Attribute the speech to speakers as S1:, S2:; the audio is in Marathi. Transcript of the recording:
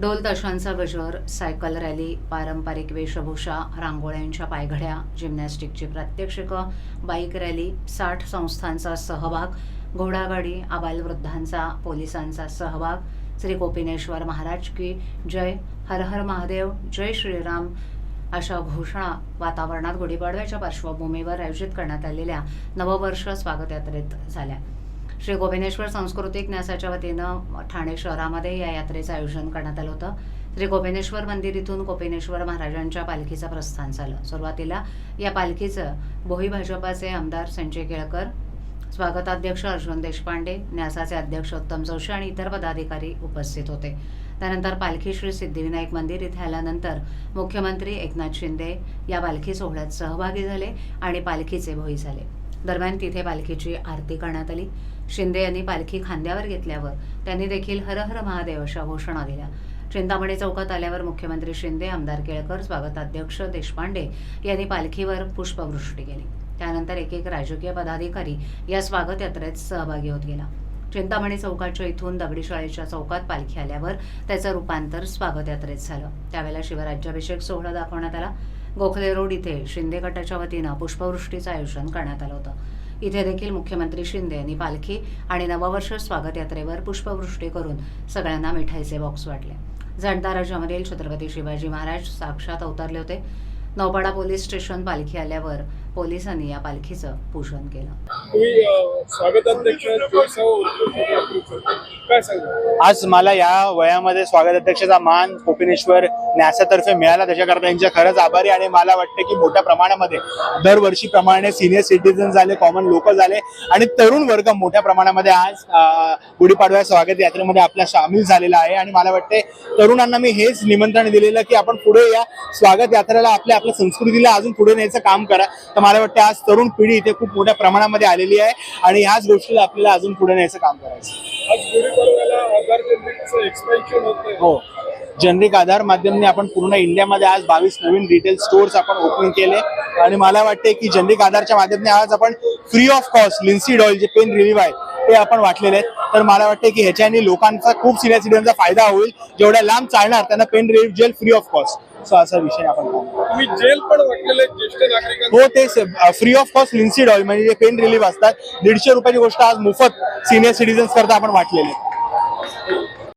S1: ढोल तशांचा गजर सायकल रॅली पारंपरिक वेशभूषा रांगोळ्यांच्या पायघड्या जिम्नॅस्टिकची प्रात्यक्षिकं बाईक रॅली साठ संस्थांचा सहभाग घोडागाडी आबालवृद्धांचा पोलिसांचा सहभाग श्री गोपिनेश्वर महाराज की जय हर हर महादेव जय श्रीराम अशा घोषणा वातावरणात गुढीपाडव्याच्या पार्श्वभूमीवर आयोजित करण्यात आलेल्या नववर्ष स्वागत यात्रेत झाल्या. श्री गोपिनेश्वर सांस्कृतिक न्यासाच्या वतीनं ठाणे शहरामध्ये या यात्रेचं आयोजन करण्यात आलं होतं. श्री गोपिनेश्वर मंदिर इथून गोपिनेश्वर महाराजांच्या पालखीचं प्रस्थान झालं. सुरुवातीला या पालखीचं भोई भाजपाचे आमदार संजय केळकर स्वागताध्यक्ष अर्जुन देशपांडे न्यासाचे अध्यक्ष उत्तम जोशी आणि इतर पदाधिकारी उपस्थित होते. त्यानंतर पालखी श्री सिद्धिविनायक मंदिर इथे आल्यानंतर मुख्यमंत्री एकनाथ शिंदे या पालखी सोहळ्यात सहभागी झाले आणि पालखीचे भोई झाले. दरम्यान तिथे पालखीची आरती करण्यात आली. शिंदे यांनी पालखी खांद्यावर घेतल्यावर त्यांनी देखील हर हर महादेव अशा घोषणा दिल्या. चिंतामणी चौकात आल्यावर मुख्यमंत्री शिंदे आमदार केळकर स्वागताध्यक्ष देशपांडे यांनी पालखीवर पुष्पवृष्टी केली. त्यानंतर एक एक राजकीय पदाधिकारी या स्वागत यात्रेत सहभागी होत गेला. चिंतामणी चौकाच्या इथून दगडी शाळेच्या चौकात पालखी आल्यावर त्याचं रूपांतर स्वागत यात्रेत झालं. त्यावेळेला शिवराज्याभिषेक सोहळा दाखवण्यात आला. गोखले रोड इथे शिंदे गटाच्या वतीनं पुष्पवृष्टीचं आयोजन करण्यात आलं होतं. इथे देखील मुख्यमंत्री शिंदे यांनी पालखी आणि नववर्ष स्वागत यात्रेवर पुष्पवृष्टी करून सगळ्यांना मिठाईचे बॉक्स वाटले. जणता छत्रपती शिवाजी महाराज साक्षात अवतरले होते. नौपाडा पोलीस स्टेशन पालखी आल्यावर पोलिसांनी या पालखीचं पूजन केलं.
S2: काय
S3: आज मला या वयामध्ये स्वागताध्यक्षाचा मान कोपिनेश्वर न्यासातर्फे मिळाला. त्याच्याकरता त्यांच्या खरंच आभारी आणि मला वाटतं की मोठ्या प्रमाणामध्ये दरवर्षीप्रमाणे सिनियर सिटीजन झाले कॉमन लोक झाले आणि तरुण वर्ग मोठ्या प्रमाणामध्ये आज गुढीपाडव्या स्वागत यात्रेमध्ये आपल्या सामील झालेला आहे. आणि मला वाटते तरुणांना मी हेच निमंत्रण दिलेलं की आपण पुढे या स्वागत यात्रेला आपल्या आपल्या संस्कृतीला अजून पुढे न्यायचं काम करा. तर मला वाटतं आज तरुण पिढी इथे खूप मोठ्या प्रमाणामध्ये आलेली आहे आणि ह्याच गोष्टीला आपल्याला अजून पुढे न्यायचं काम करायचं हो. जनरिक आधार माध्यमने आपण पूर्ण इंडियामध्ये आज बावीस नवीन रिटेल स्टोअर्स आपण ओपन केले. आणि मला वाटते की जनरिक आधारच्या माध्यमाने आज आपण free of cost linseed oil जे पेन रिलीव्ह आहे ते आपण वाटलेले आहेत. तर मला वाटते की ह्याच्याने लोकांचा खूप सिनियर सिटीजनचा फायदा होईल. जेवढ्या लांब चालणार त्यांना pain relieve gel free of cost so असा विषय आपण.
S2: तुम्ही जेल पण वाटलेले आहेत ज्येष्ठ नागरिकांना
S3: हो ते free of cost linseed oil म्हणजे जे पेन रिलीव्ह असतात दीडशे रुपयाची गोष्ट आज मोफत सिनियर सिटीजन्स करता आपण वाटलेले.